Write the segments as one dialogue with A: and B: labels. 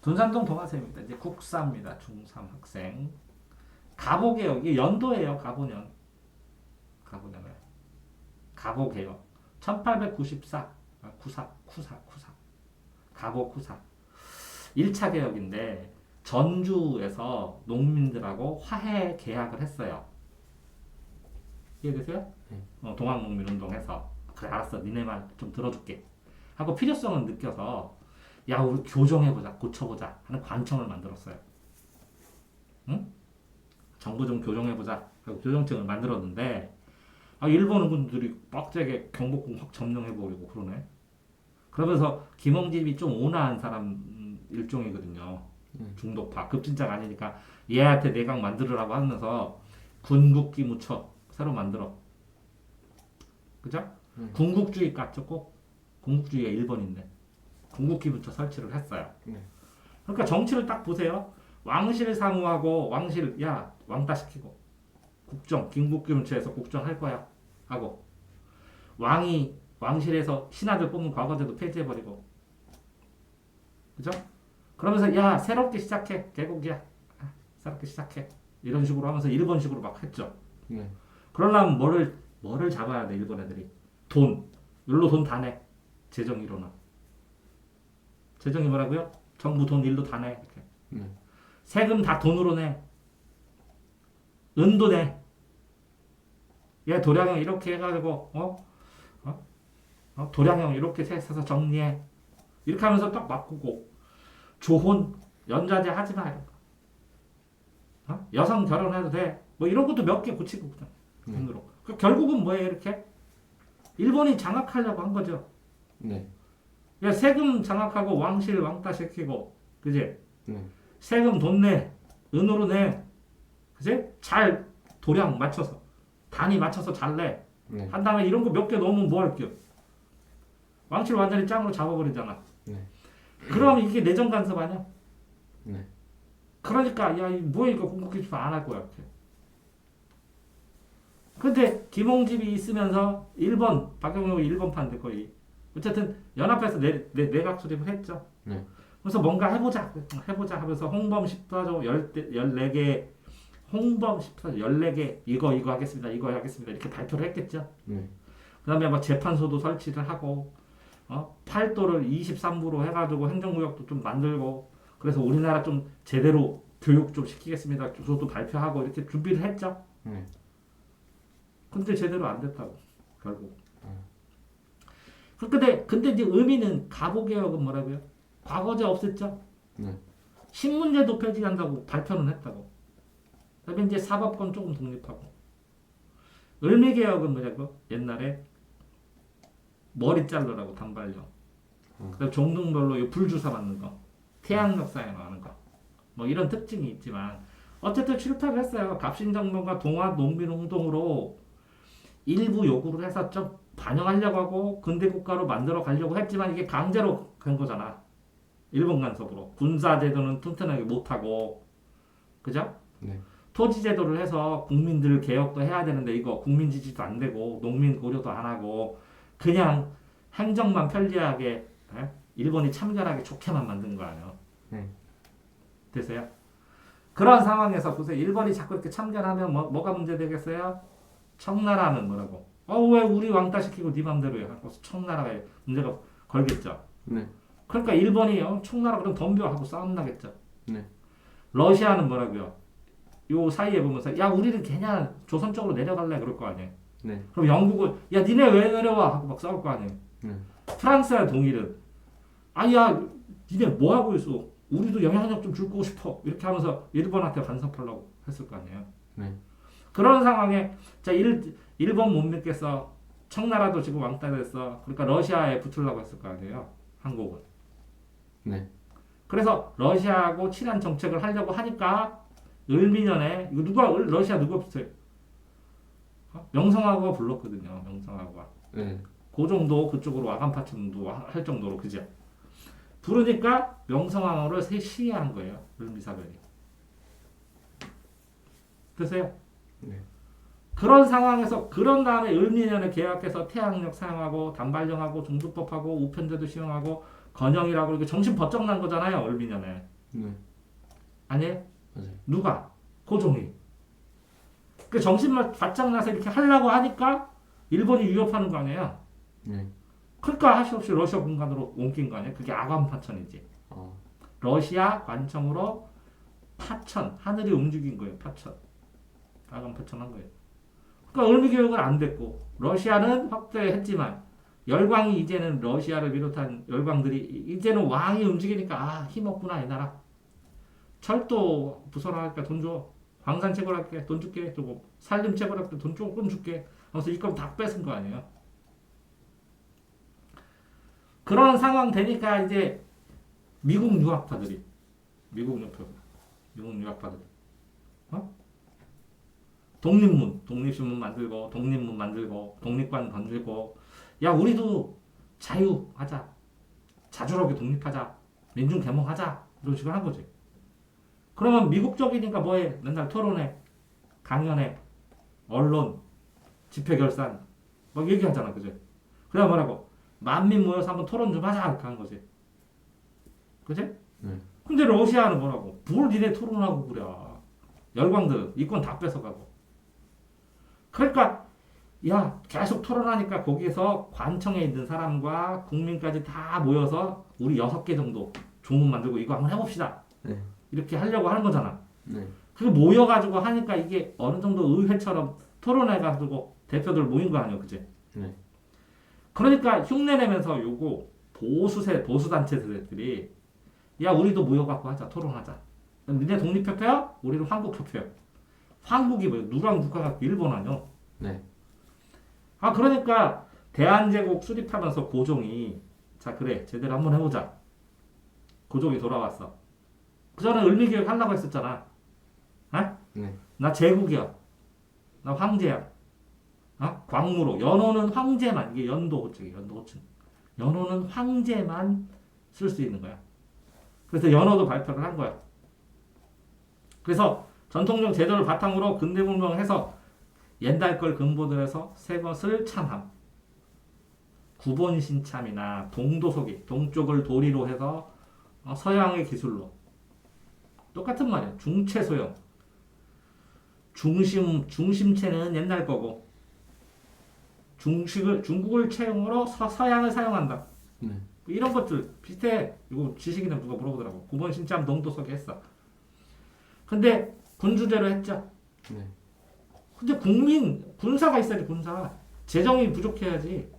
A: 돈산동 동아세입니다. 이제 국사입니다. 중3 학생. 가보개요. 이게 연도예요. 가보년. 가보년을. 가보개요. 1894. 아, 구사, 쿠사, 쿠사. 가보 쿠사. 1차 개혁인데 전주에서 농민들하고 화해 계약을 했어요. 이해되세요?
B: 네.
A: 어, 동학농민운동해서 그래 알았어 니네 말 좀 들어줄게 하고 필요성을 느껴서 야 우리 교정해보자 고쳐보자 하는 관청을 만들었어요 응? 정부 좀 교정해보자 하고 교정청을 만들었는데 아 일본 군들이 빡세게 경복궁 확 점령해버리고 그러네 그러면서 김홍집이 좀 온화한 사람 음, 일종이거든요
B: 음.
A: 중독파 급진자가 아니니까 얘한테 내각 만들으라고 하면서 군국기 묻혀 새로 만들어 그죠?
B: 음.
A: 군국주의 깎였고 군국주의가 1번인데 붙여 설치를 했어요.
B: 네.
A: 그러니까 정치를 딱 보세요. 왕실 사무하고 왕실 야 왕따 시키고 국정 김국기 문체에서 국정할 거야 하고 왕이 왕실에서 신하들 뽑는 과거제도 폐지해버리고 그죠? 그러면서 야 새롭게 시작해 개국이야 아, 새롭게 시작해 이런 식으로 하면서 일본식으로 막 했죠.
B: 네.
A: 그러려면 뭐를 뭐를 잡아야 돼 일본 애들이 돈 일로 돈 다 내 재정이로는 재정이 뭐라고요? 정부 돈 일로 다 내 이렇게
B: 네.
A: 세금 다 돈으로 내 은도 내. 얘 도량형 이렇게 해가지고 어? 어? 어? 도량형 이렇게 세서 정리해 이렇게 하면서 딱 바꾸고 조혼 연좌제 하지 마 이런 거 어? 여성 결혼해도 돼 뭐 이런 것도 몇 개 고치고 그냥
B: 네.
A: 돈으로 그 결국은 뭐예요 이렇게 일본이 장악하려고 한 거죠
B: 네.
A: 야 세금 장악하고 왕실 왕따 시키고 그지
B: 네.
A: 세금 돈 내, 은으로 내, 그지? 잘 도량 맞춰서 단위 맞춰서 잘 내.
B: 네.
A: 한 다음에 이런 거 몇 개 넣으면 뭐 할게요? 왕실 완전히 짱으로 잡아버리잖아.
B: 네.
A: 그럼 이게 내정 간섭 아니야?
B: 네.
A: 그러니까 야이 뭐야 이거 공국기집 안할 거야 이렇게. 근데 김홍집이 있으면서 1번 박영록이 1번판 돼 거의. 어쨌든 연합해서 내, 내, 내각 수립을 했죠.
B: 네.
A: 그래서 뭔가 해보자 해보자 하면서 홍범 14조 14개 홍범 14조 14개 이거 이거 하겠습니다 이거 하겠습니다 이렇게 발표를 했겠죠.
B: 네.
A: 그 다음에 뭐 재판소도 설치를 하고 어? 팔도를 23부로 해가지고 행정구역도 좀 만들고 그래서 우리나라 좀 제대로 교육 좀 시키겠습니다. 교소도 발표하고 이렇게 준비를 했죠.
B: 네.
A: 근데 제대로 안 됐다고 결국.
B: 음.
A: 그 근데 근데 이제 의미는 가보개혁은 뭐라고요? 과거제 없앴죠.
B: 네.
A: 신문제도 폐지한다고 발표는 했다고. 그다음에 이제 사법권 조금 독립하고. 을미개혁은 뭐냐고? 옛날에 머리 자르라고 단발령.
B: 음.
A: 그다음 종등별로 이 불주사 맞는 거, 태양력 사용하는 거, 뭐 이런 특징이 있지만 어쨌든 실패를 했어요. 갑신정변과 동아 농민운동으로 일부 요구를 좀 반영하려고 하고 근대 국가로 만들어 가려고 했지만 이게 강제로 간 거잖아. 일본 간섭으로 군사 제도는 튼튼하게 못 하고 그죠?
B: 네.
A: 토지 제도를 해서 국민들 개혁도 해야 되는데 이거 국민 지지도 안 되고 농민 고려도 안 하고 그냥 행정만 편리하게 예? 일본이 참견하게 좋게만 만든 거 아니에요.
B: 네.
A: 되세요? 그런 상황에서 보세요. 일본이 자꾸 이렇게 참견하면 뭐, 뭐가 문제 되겠어요? 청나라는 뭐라고? 어왜 우리 왕따 시키고 네 맘대로 해? 하고 청나라가 문제가 걸겠죠.
B: 네.
A: 그러니까 일본이 어, 청나라 그럼 덤벼 하고 싸움 나겠죠.
B: 네.
A: 러시아는 뭐라고요? 요 사이에 보면서 야 우리는 그냥 조선 쪽으로 내려갈래 그럴 거 아니에요.
B: 네.
A: 그럼 영국은 야 니네 왜 내려와 하고 막 싸울 거 아니에요.
B: 네.
A: 프랑스와 동일은 아야 니네 뭐 하고 있어? 우리도 영향력 좀 줄고 싶어 이렇게 하면서 일본한테 간섭하려고 했을 거 아니에요.
B: 네.
A: 그런 상황에 자 일, 일본 못 믿겠어. 청나라도 지금 왕따 됐어. 그러니까 러시아에 붙으려고 했을 거 아니에요. 한국은.
B: 네.
A: 그래서 러시아하고 친한 정책을 하려고 하니까 을미년에 이거 누가 을- 러시아 누가 붙어요? 어? 명성하고가 불렀거든요. 명성하고가.
B: 네.
A: 그 정도 그쪽으로 와간 파천도 할 정도로 그죠? 부르니까 명성황후를 세 시해한 거예요. 을미사변이. 되세요?
B: 네.
A: 그런 상황에서 그런 다음에 을미년에 계약해서 태양력 사용하고 단발령하고 종두법하고 우편제도 시행하고 건영이라고 이렇게 정신 번쩍 난 거잖아요 얼미년에
B: 네.
A: 아니에요?
B: 맞아요.
A: 누가? 고종이. 그 정신만 바짝 나서 이렇게 하려고 하니까 일본이 위협하는 거 아니에요?
B: 네.
A: 그러니까 할 수 없이 러시아 군관으로 옮긴 거 아니에요? 그게 아관 파천이지.
B: 어.
A: 러시아 관청으로 파천, 하늘이 움직인 거예요, 파천. 아관 파천한 거예요. 그러니까 을미 교육은 안 됐고, 러시아는 확대했지만, 열광이 이제는 러시아를 비롯한 열광들이 이제는 왕이 움직이니까 아 힘없구나 이 나라. 철도 부설하니까 돈 줘. 광산 채굴할게 돈 줄게. 주고 산림 채굴할게 돈 조금 줄게. 하면서 이건 다 뺏은 거 아니에요. 그런 상황 되니까 이제 미국 유학파들이 미국 유학파 미국 유학파들 어? 독립문 독립신문 만들고 독립문 만들고 독립관 만들고. 야 우리도 자유하자. 자주롭게 독립하자. 민중 개몽하자. 이런 식으로 한 거지. 그러면 미국적이니까 뭐해? 맨날 토론회 강연회 언론 집회 결산. 막 얘기하잖아 그죠 그래 뭐라고? 만민 모여서 한번 토론 좀 하자. 이렇게 한 거지. 그지?
B: 네.
A: 근데 러시아는 뭐라고? 뭘 니네 토론하고 그래. 열광들. 이권 다 뺏어가고 그러니까 야 계속 토론하니까 거기에서 관청에 있는 사람과 국민까지 다 모여서 우리 여섯 개 정도 조문 만들고 이거 한번 해봅시다
B: 네.
A: 이렇게 하려고 하는 거잖아
B: 네.
A: 그 모여가지고 하니까 이게 어느 정도 의회처럼 토론해가지고 대표들 모인 거 아니야 그지?
B: 네.
A: 그러니까 흉내내면서 요거 보수세 보수단체들이 야 우리도 모여갖고 하자 토론하자 니네 독립협회야? 우리는 황국협회야 황국이 뭐야 누구랑 누가가 일본 아니야
B: 네.
A: 아 그러니까 대한제국 수립하면서 고종이 자 그래 제대로 한번 해보자. 고종이 돌아왔어. 그 전에 을미교육 하려고 했었잖아. 아?
B: 네.
A: 나 제국이야. 나 황제야. 어? 광무로. 연호는 황제만. 이게 연도 호칭이 연도 호칭. 연호는 황제만 쓸 수 있는 거야. 그래서 연호도 발표를 한 거야. 그래서 전통적 제도를 바탕으로 근대 문명해서 옛날 걸 근본으로 새 것을 참함. 구본 신참이나 동도속이 동쪽을 도리로 해서 어, 서양의 기술로 똑같은 말이에요. 중체 소형. 중심 중심체는 옛날 거고 중식을 중국을 채용으로 서, 서양을 사용한다.
B: 네.
A: 뭐 이런 것들 비슷해. 이거 지식이나 누가 물어보더라고. 구본 신참 동도속이 했어. 근데 군주제로 했죠.
B: 네.
A: 근데 국민 군사가 있어야지 군사. 재정이 부족해야지.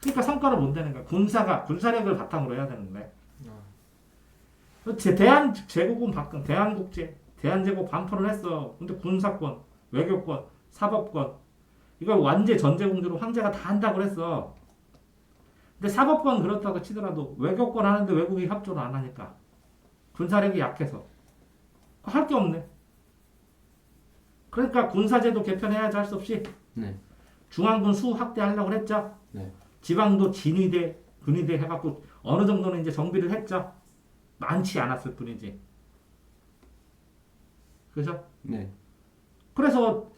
A: 그러니까 성과를 못 내는 거야. 군사가 군사력을 바탕으로 해야 되는데.
B: 아.
A: 제 대한 제국은 바꾼 대한국제 대한제국 반포를 했어. 근데 군사권 외교권 사법권. 이걸 완제 전제공주로 황제가 다 한다고 그랬어. 근데 사법권 그렇다고 치더라도 외교권 하는데 외국이 협조를 안 하니까 군사력이 약해서 할 게 없네 그러니까 군사제도 개편해야지 할 수 없이
B: 네.
A: 중앙군 수 확대하려고 했죠.
B: 네.
A: 지방도 진위대, 군위대 해갖고 어느 정도는 이제 정비를 했죠. 많지 않았을 뿐이지. 그죠?
B: 네.
A: 그래서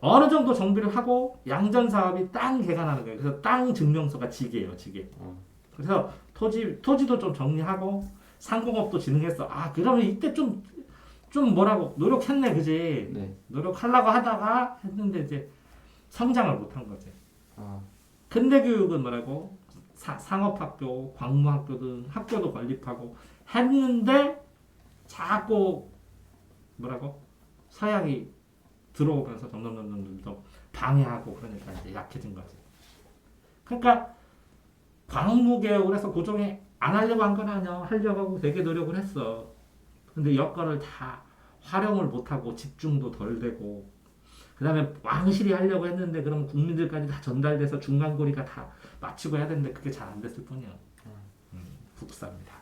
A: 어느 정도 정비를 하고 양전 사업이 땅 개간하는 거예요. 그래서 땅 증명서가 지게예요, 지게.
B: 어.
A: 그래서 토지 토지도 좀 정리하고 상공업도 진흥했어. 아 그러면 이때 좀 좀 뭐라고 노력했네, 그지?
B: 네.
A: 노력하려고 하다가 했는데 이제 성장을 못한 거지.
B: 아.
A: 근대 교육은 뭐라고 사, 상업학교, 광무학교 등 학교도 건립하고 했는데 자꾸 뭐라고 서양이 들어오면서 점점 점점 점점 방해하고 그러니까 이제 약해진 거지. 그러니까 광무개혁을 해서 고종이 안 하려고 한 건 아니야. 하려고 하고 되게 노력을 했어. 근데 여건을 다 활용을 못하고 집중도 덜 되고 그 다음에 왕실이 하려고 했는데 그럼 국민들까지 다 전달돼서 중간고리가 다 마치고 해야 되는데 그게 잘 안 됐을 뿐이야. 음, 국사입니다.